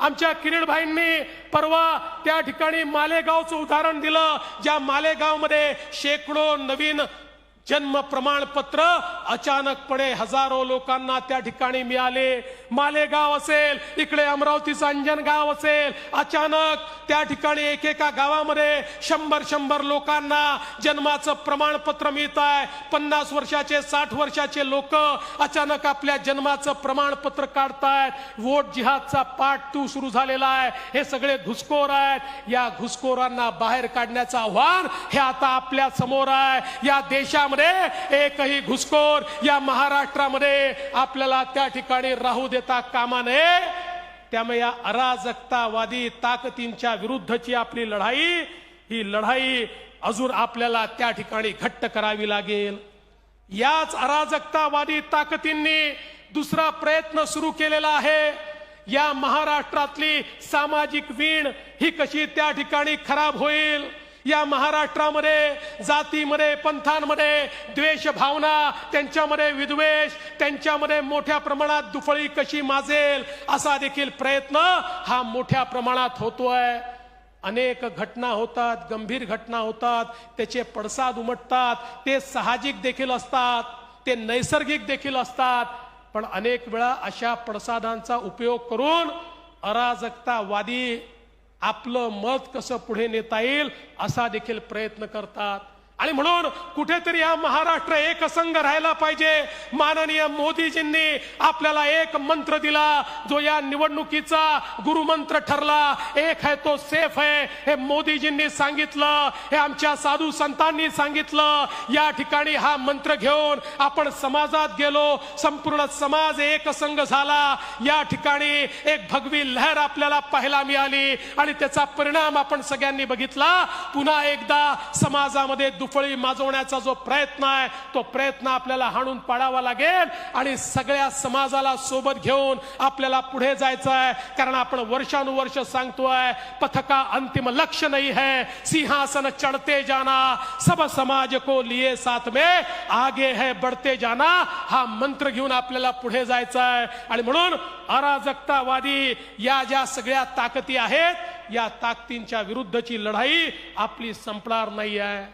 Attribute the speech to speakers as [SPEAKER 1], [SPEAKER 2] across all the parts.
[SPEAKER 1] आमच्या किरीटभाईंनी परवा त्या ठिकाणी मालेगावचं उदाहरण दिलं ज्या मालेगावमध्ये शेकडो नवीन जन्म प्रमाणपत्र अचानकपणे हजारो लोकांना त्या ठिकाणी मिळाले. मालेगाव असेल इकडे अमरावतीचं अंजनगाव असेल अचानक त्या ठिकाणी एकेका गावामध्ये शंभर शंभर लोकांना जन्माचं प्रमाणपत्र मिळत आहे पन्नास वर्षाचे साठ वर्षाचे लोक अचानक आपल्या जन्माचं प्रमाणपत्र काढतायत. वोट जिहादचा पाठ तू सुरू झालेला आहे. हे सगळे घुसखोर आहेत. या घुसखोरांना बाहेर काढण्याचं आव्हान हे आता आपल्यासमोर आहे. या देशामध्ये एकही घुसखोर या महाराष्ट्रामध्ये आपल्याला त्या ठिकाणी राहू दे देता कामा नये. त्यामुळे या अराजकतावादी ताकदींच्या विरुद्धची आपली लढाई ही लढाई अजून आपल्याला त्या ठिकाणी घट्ट करावी लागेल. याच अराजकतावादी ताकदींनी दुसरा प्रयत्न सुरू केलेला आहे. या महाराष्ट्रातली सामाजिक वीण ही कशी त्या ठिकाणी खराब होईल? या महाराष्ट्रामध्ये जातीमध्ये पंथांमध्ये द्वेष भावना त्यांच्यामध्ये विद्वेष त्यांच्यामध्ये मोठ्या प्रमाणात दुफळी कशी माजेल असा देखील प्रयत्न हा मोठ्या प्रमाणात होतोय. अनेक घटना होतात गंभीर घटना होतात त्याचे पडसाद उमटतात ते साहजिक देखील असतात ते नैसर्गिक देखील असतात. पण अनेक वेळा अशा पडसादांचा उपयोग करून अराजकतावादी आपलं मत कसं पुढे नेता येईल असा देखील प्रयत्न करतात. आणि म्हणून कुठेतरी हा महाराष्ट्र एकसंघ राहायला पाहिजे. माननीय मोदीजींनी आपल्याला एक मंत्र दिला जो या निवडणुकीचा गुरुमंत्र ठरला. एक है तो सेफ आहे. हे मोदीजींनी सांगितलं हे आमच्या साधू संतांनी सांगितलं. या ठिकाणी हा मंत्र घेऊन आपण समाजात गेलो. संपूर्ण समाज एकसंघ झाला. या ठिकाणी एक भगवी लहर आपल्याला पाहायला मिळाली आणि त्याचा परिणाम आपण सगळ्यांनी बघितला. पुन्हा एकदा समाजामध्ये दुफळी माजवण्याचा जो प्रयत्न आहे तो प्रयत्न आपल्याला हाणून पाडावा लागेल आणि सगळ्या समाजाला सोबत घेऊन आपल्याला पुढे जायचं आहे कारण आपण वर्षानुवर्ष सांगतोय पथका अंतिम लक्ष्य नाही है. सिंहासन चढ़ते जाना सब समाज को लिए साथ में आगे है बढ़ते जाना हा मंत्र घेऊन आपल्याला पुढे जायचं आहे आणि म्हणून अराजकतावादी या ज्या सगळ्या ताकदी आहेत या ताकदींच्या विरुद्धची लढाई आपली संपणार नाही आहे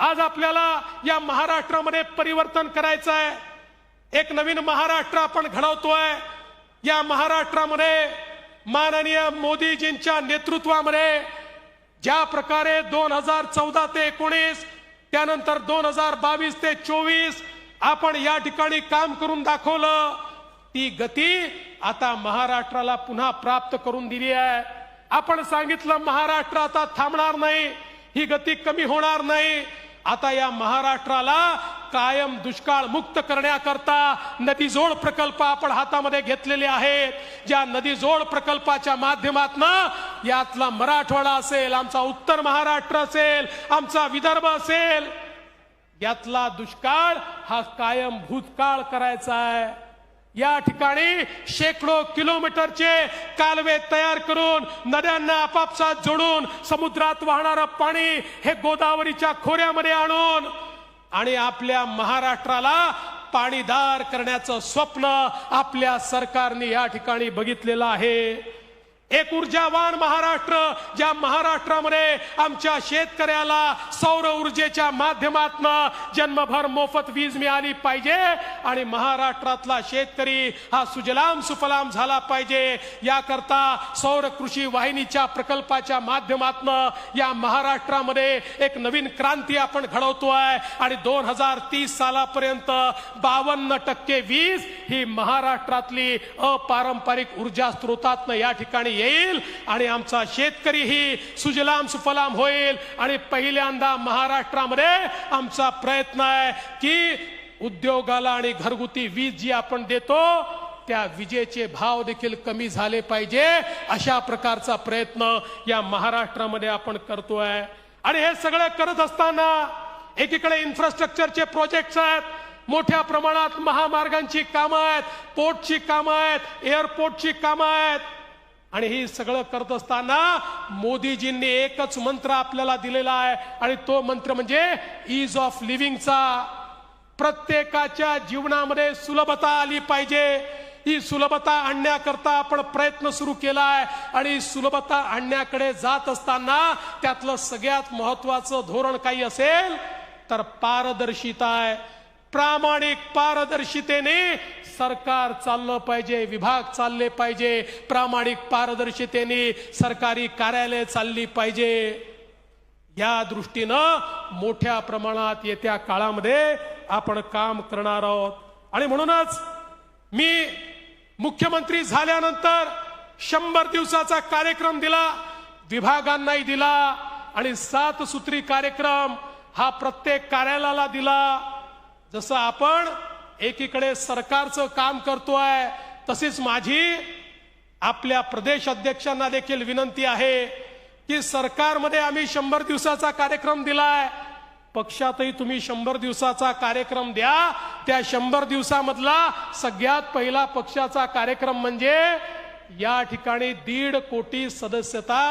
[SPEAKER 1] आज आपल्याला या महाराष्ट्रामध्ये परिवर्तन करायचं आहे. एक नवीन महाराष्ट्र आपण घडवतोय. या महाराष्ट्रामध्ये माननीय मोदीजींच्या नेतृत्वामध्ये ज्या प्रकारे दोन हजार चौदा ते एकोणीस त्यानंतर दोन हजार बावीस ते चोवीस आपण या ठिकाणी काम करून दाखवलं ती गती आता महाराष्ट्राला पुन्हा प्राप्त करून दिली आहे. आपण सांगितलं महाराष्ट्र आता थांबणार नाही ही गती कमी होणार नाही. आता या महाराष्ट्राला कायम दुष्काळ मुक्त करण्याकरता नदीजोड प्रकल्प आपण हातामध्ये घेतलेले आहेत. ज्या नदीजोड प्रकल्पाच्या माध्यमातून यातला मराठवाडा असेल आमचा उत्तर महाराष्ट्र असेल आमचा विदर्भ असेल यातला दुष्काळ हा कायम भूतकाळ करायचा आहे. या ठिकाणी शेकडो किलोमीटरचे कालवे तयार करून नद्यांना आपापसात जोडून समुद्रात वाहणारं पाणी हे गोदावरीच्या खोऱ्यामध्ये आणून आणि आपल्या महाराष्ट्राला पाणीदार करण्याचं स्वप्न आपल्या सरकारने या ठिकाणी बघितलेलं आहे. एक ऊर्जावान महाराष्ट्र ज्या महाराष्ट्रामध्ये आमच्या शेतकऱ्याला सौर ऊर्जेच्या माध्यमातून जन्मभर मोफत वीज मिळाली पाहिजे आणि महाराष्ट्रातला शेतकरी हा सुजलाम सुफलाम झाला पाहिजे. याकरता सौर कृषी वाहिनीच्या प्रकल्पाच्या माध्यमातून या महाराष्ट्रामध्ये एक नवीन क्रांती आपण घडवतोय आणि दोन हजार तीस सालापर्यंत बावन्न टक्के वीज ही महाराष्ट्रातली अपारंपरिक ऊर्जा स्रोतातनं या ठिकाणी येईल आणि आमचा शेतकरीही सुजलाम सुफलाम होईल. आणि पहिल्यांदा महाराष्ट्रामध्ये आमचा प्रयत्न आहे की उद्योगाला आणि घरगुती वीज जी आपण देतो त्या विजेचे भाव देखील कमी झाले पाहिजे. अशा प्रकारचा प्रयत्न या महाराष्ट्रामध्ये आपण करतोय. आणि हे सगळं करत असताना एकीकडे इन्फ्रास्ट्रक्चरचे प्रोजेक्ट आहेत. मोठ्या प्रमाणात महामार्गांची कामं आहेत पोर्टची कामं आहेत एअरपोर्टची कामं आहेत. आणि हे सगळं करत असताना मोदीजींनी एकच मंत्र आपल्याला दिलेला आहे. आणि तो मंत्र म्हणजे इज ऑफ लिव्हिंगचा प्रत्येकाच्या जीवनामध्ये सुलभता आली पाहिजे. ही सुलभता आणण्याकरता आपण प्रयत्न सुरू केला आहे. आणि सुलभता आणण्याकडे जात असताना त्यातलं सगळ्यात महत्वाचं धोरण काही असेल तर पारदर्शिता आहे. प्रामाणिक पारदर्शितेने सरकार चाललं पाहिजे विभाग चालले पाहिजे प्रामाणिक पारदर्शितेने सरकारी कार्यालय चालली पाहिजे. या दृष्टीनं मोठ्या प्रमाणात येत्या काळामध्ये आपण काम करणार आहोत. आणि म्हणूनच मी मुख्यमंत्री झाल्यानंतर शंभर दिवसाचा कार्यक्रम दिला विभागांनाही दिला आणि सात सूत्री कार्यक्रम हा प्रत्येक कार्यालयाला दिला. जसं आपण एकीकडे सरकारचं काम करतोय तशीच माझी आपल्या प्रदेश अध्यक्षांना देखील विनंती आहे की सरकारमध्ये आम्ही शंभर दिवसाचा कार्यक्रम दिलाय. पक्षातही तुम्ही शंभर दिवसाचा कार्यक्रम द्या. त्या शंभर दिवसामधला सगळ्यात पहिला पक्षाचा कार्यक्रम म्हणजे या ठिकाणी दीड कोटी सदस्यता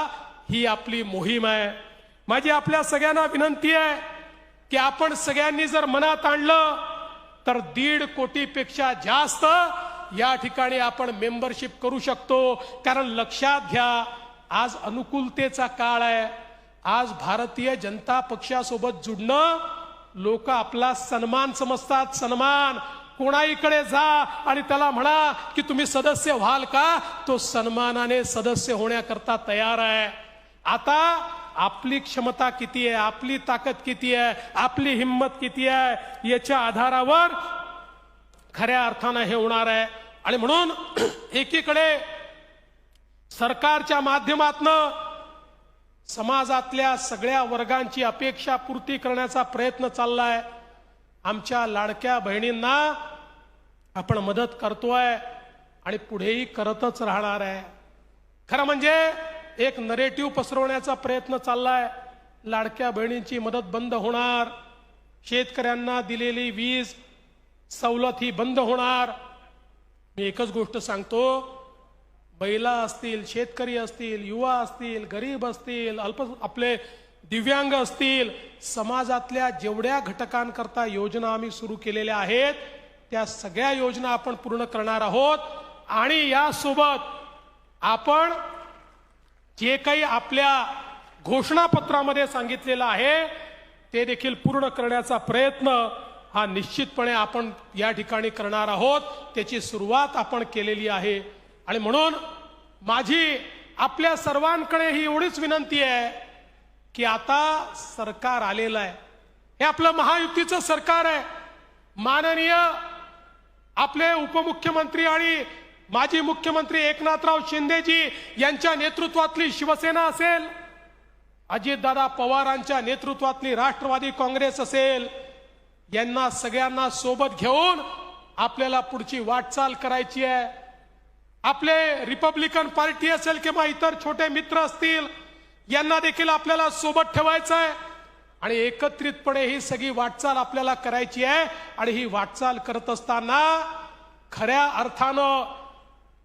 [SPEAKER 1] ही आपली मोहीम आहे. माझी आपल्या सगळ्यांना विनंती आहे की आपण सगळ्यांनी जर मनात आणलं तर दीड कोटीपेक्षा जास्त या ठिकाणी आपण मेंबरशिप करू शकतो. कारण लक्षात घ्या आज अनुकूलतेचा काळ आहे. आज भारतीय जनता पक्षासोबत जुडणं लोक आपला सन्मान समजतात. सन्मान कोणाहीकडे जा आणि त्याला म्हणा की तुम्ही सदस्य व्हाल का? तो सन्मानाने सदस्य होण्याकरता तयार आहे. आता आपली क्षमता किती आहे? आपली ताकद किती आहे? आपली हिंमत किती आहे? याच्या आधारावर खऱ्या अर्थानं हे होणार आहे. आणि म्हणून एकीकडे सरकारच्या माध्यमातनं समाजातल्या सगळ्या वर्गांची अपेक्षा पूर्ती करण्याचा प्रयत्न चाललाय. आमच्या लाडक्या बहिणींना आपण मदत करतोय आणि पुढेही करतच राहणार आहे. खरं म्हणजे एक नरेटिव्ह पसरवण्याचा प्रयत्न चाललाय. लाडक्या बहिणींची मदत बंद होणार. शेतकऱ्यांना दिलेली वीज सवलत ही बंद होणार. मी एकच गोष्ट सांगतो. महिला असतील शेतकरी असतील युवा असतील गरीब असतील अल्प आपले दिव्यांग असतील समाजातल्या जेवढ्या घटकांकरता योजना आम्ही सुरू केलेल्या आहेत त्या सगळ्या योजना आपण पूर्ण करणार आहोत. आणि यासोबत आपण जे काही आपल्या घोषणापत्रामध्ये सांगितलेलं आहे ते देखील पूर्ण करण्याचा प्रयत्न हा निश्चितपणे आपण या ठिकाणी करणार आहोत. त्याची सुरुवात आपण केलेली आहे. आणि म्हणून माझी आपल्या सर्वांकडे ही एवढीच विनंती आहे की आता सरकार आलेलं आहे. हे आपलं महायुतीचं सरकार आहे. माननीय आपले उपमुख्यमंत्री आणि माजी मुख्यमंत्री एकनाथराव शिंदेजी यांच्या नेतृत्वातली शिवसेना असेल अजितदादा पवारांच्या नेतृत्वातली राष्ट्रवादी काँग्रेस असेल यांना सगळ्यांना सोबत घेऊन आपल्याला पुढची वाटचाल करायची आहे. आपले रिपब्लिकन पार्टी असेल किंवा इतर छोटे मित्र असतील यांना देखील आपल्याला सोबत ठेवायचं आहे. आणि एकत्रितपणे ही सगळी वाटचाल आपल्याला करायची आहे. आणि ही वाटचाल करत असताना खऱ्या अर्थानं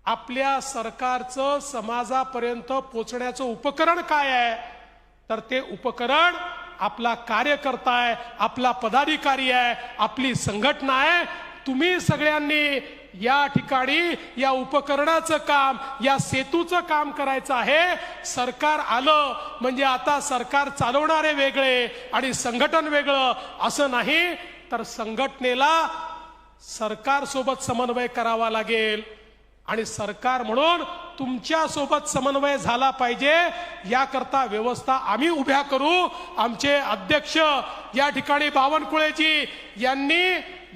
[SPEAKER 1] आपल्या सरकारचं समाजापर्यंत पोचण्याचं उपकरण काय आहे? तर ते उपकरण आपला कार्यकर्ता आहे आपला पदाधिकारी आहे आपली संघटना आहे. तुम्ही सगळ्यांनी या ठिकाणी या उपकरणाचं काम या सेतूचं काम करायचं आहे. सरकार आलं म्हणजे आता सरकार चालवणारे वेगळे आणि संघटन वेगळं असं नाही. तर संघटनेला सरकारसोबत समन्वय करावा लागेल. आणि सरकार म्हणून तुमच्यासोबत समन्वय झाला पाहिजे. याकरता व्यवस्था आम्ही उभ्या करू. आमचे अध्यक्ष या ठिकाणी बावनकुळेजी यांनी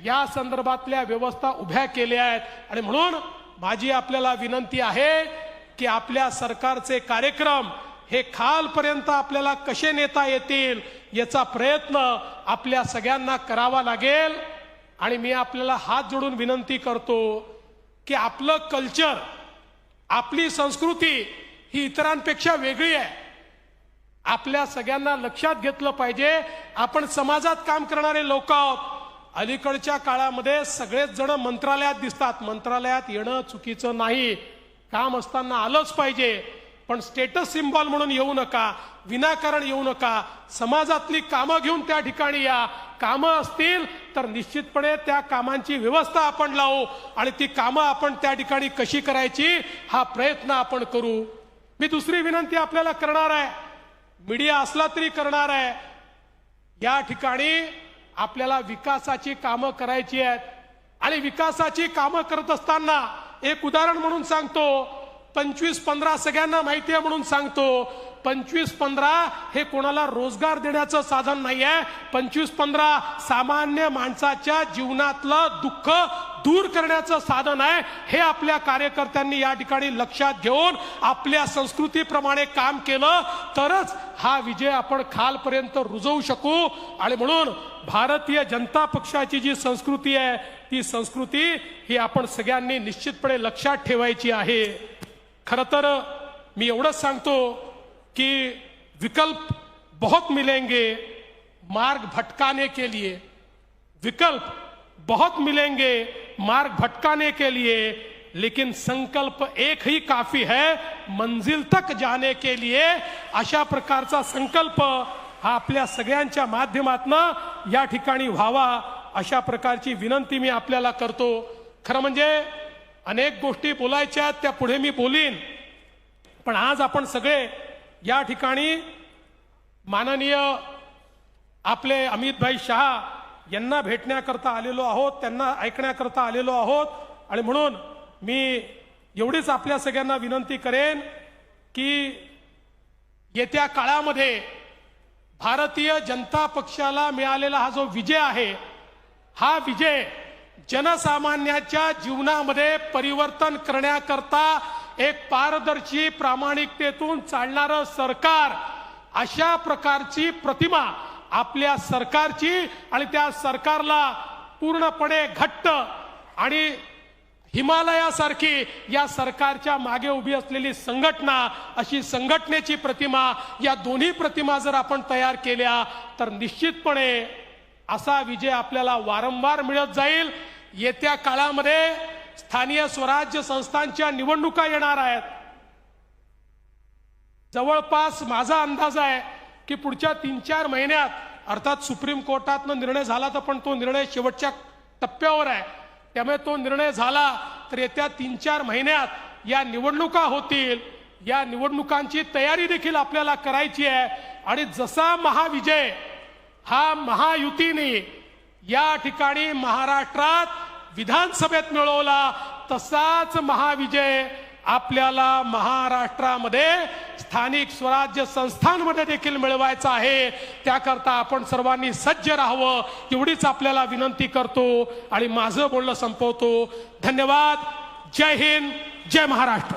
[SPEAKER 1] या संदर्भातल्या व्यवस्था उभ्या केल्या आहेत. आणि म्हणून माझी आपल्याला विनंती आहे की आपल्या सरकारचे कार्यक्रम हे खालपर्यंत आपल्याला कसे नेता येतील याचा प्रयत्न आपल्या सगळ्यांना करावा लागेल. आणि मी आपल्याला हात जोडून विनंती करतो की आपलं कल्चर आपली संस्कृती ही इतरांपेक्षा वेगळी आहे. आपल्या सगळ्यांना लक्षात घेतलं पाहिजे आपण समाजात काम करणारे लोक आहोत. अलीकडच्या काळामध्ये सगळेच जण मंत्रालयात दिसतात. मंत्रालयात येणं चुकीचं नाही. काम असताना आलंच पाहिजे. पण स्टेटस सिम्बॉल म्हणून येऊ नका विनाकारण येऊ नका. समाजातली कामं घेऊन त्या ठिकाणी या. कामं असतील तर निश्चितपणे त्या कामांची व्यवस्था आपण लावू आणि ती कामं आपण त्या ठिकाणी कशी करायची हा प्रयत्न आपण करू. मी दुसरी विनंती आपल्याला करणार आहे. मीडिया असला तरी करणार आहे. या ठिकाणी आपल्याला विकासाची कामं करायची आहेत. आणि विकासाची कामं करत असताना एक उदाहरण म्हणून सांगतो. पंचवीस पंधरा सगळ्यांना माहिती आहे म्हणून सांगतो. पंचवीस पंधरा हे कोणाला रोजगार देण्याचं साधन नाही आहे पंचवीस पंधरा सामान्य माणसाच्या जीवनातलं दुःख दूर करण्याचं साधन आहे. हे आपल्या कार्यकर्त्यांनी या ठिकाणी लक्षात घेऊन आपल्या संस्कृतीप्रमाणे काम केलं तरच हा विजय आपण खालपर्यंत रुजवू शकू. आणि म्हणून भारतीय जनता पक्षाची जी संस्कृती आहे ती संस्कृती ही आपण सगळ्यांनी निश्चितपणे लक्षात ठेवायची आहे. खर तर मी एवढंच सांगतो कि विकल्प बहुत मिलेंगे मार्ग भटकाने के लिए. विकल्प बहुत मिलेंगे मार्ग भटकाने के लिए लेकिन संकल्प एक ही काफी है मंजिल तक जाने के लिए. अशा प्रकारचा संकल्प हा आपल्या सगळ्यांच्या माध्यमातनं या ठिकाणी व्हावा अशा प्रकारची विनंती मी आपल्याला करतो. खरं म्हणजे अनेक गोष्टी बोलायच्या त्या पुढे मी बोलीन. पण आज आपण सगळे या ठिकाणी माननीय आपले अमितभाई शहा यांना भेटण्याकरता आलेलो आहोत त्यांना ऐकण्याकरता आलेलो आहोत. आणि म्हणून मी एवढीच आपल्या सगळ्यांना विनंती करेन की येत्या काळामध्ये भारतीय जनता पक्षाला मिळालेला हा जो विजय आहे हा विजय जनसामान्याच्या जीवनामध्ये परिवर्तन करण्याकरता एक पारदर्शी प्रामाणिकतेतून चालणारं सरकार अशा प्रकारची प्रतिमा आपल्या सरकारची आणि त्या सरकारला पूर्णपणे घट्ट आणि हिमालयासारखी या सरकारच्या मागे उभी असलेली संघटना अशी संघटनेची प्रतिमा या दोन्ही प्रतिमा जर आपण तयार केल्या तर निश्चितपणे असा विजय आपल्याला वारंवार मिळत जाईल. येत्या काळामध्ये स्थानीय स्वराज्य संस्थांच्या निवडणुका येणार आहेत. जवळपास माझा अंदाज आहे की पुढच्या तीन चार महिन्यात अर्थात सुप्रीम कोर्टातनं निर्णय झाला तर पण तो निर्णय शेवटच्या टप्प्यावर आहे. त्यामुळे तो निर्णय झाला तर येत्या तीन चार महिन्यात या निवडणुका होतील. या निवडणुकांची तयारी देखील आपल्याला करायची आहे. आणि जसा महाविजय हा महायुतीने या ठिकाणी महाराष्ट्रात विधानसभेत मिळवला तसाच महाविजय आपल्याला महाराष्ट्रामध्ये स्थानिक स्वराज्य संस्थांमध्ये देखील मिळवायचं आहे. त्याकरता आपण सर्वांनी सज्ज राहावं एवढीच आपल्याला विनंती करतो आणि माझं बोलणं संपवतो. धन्यवाद. जय हिंद. जय महाराष्ट्र.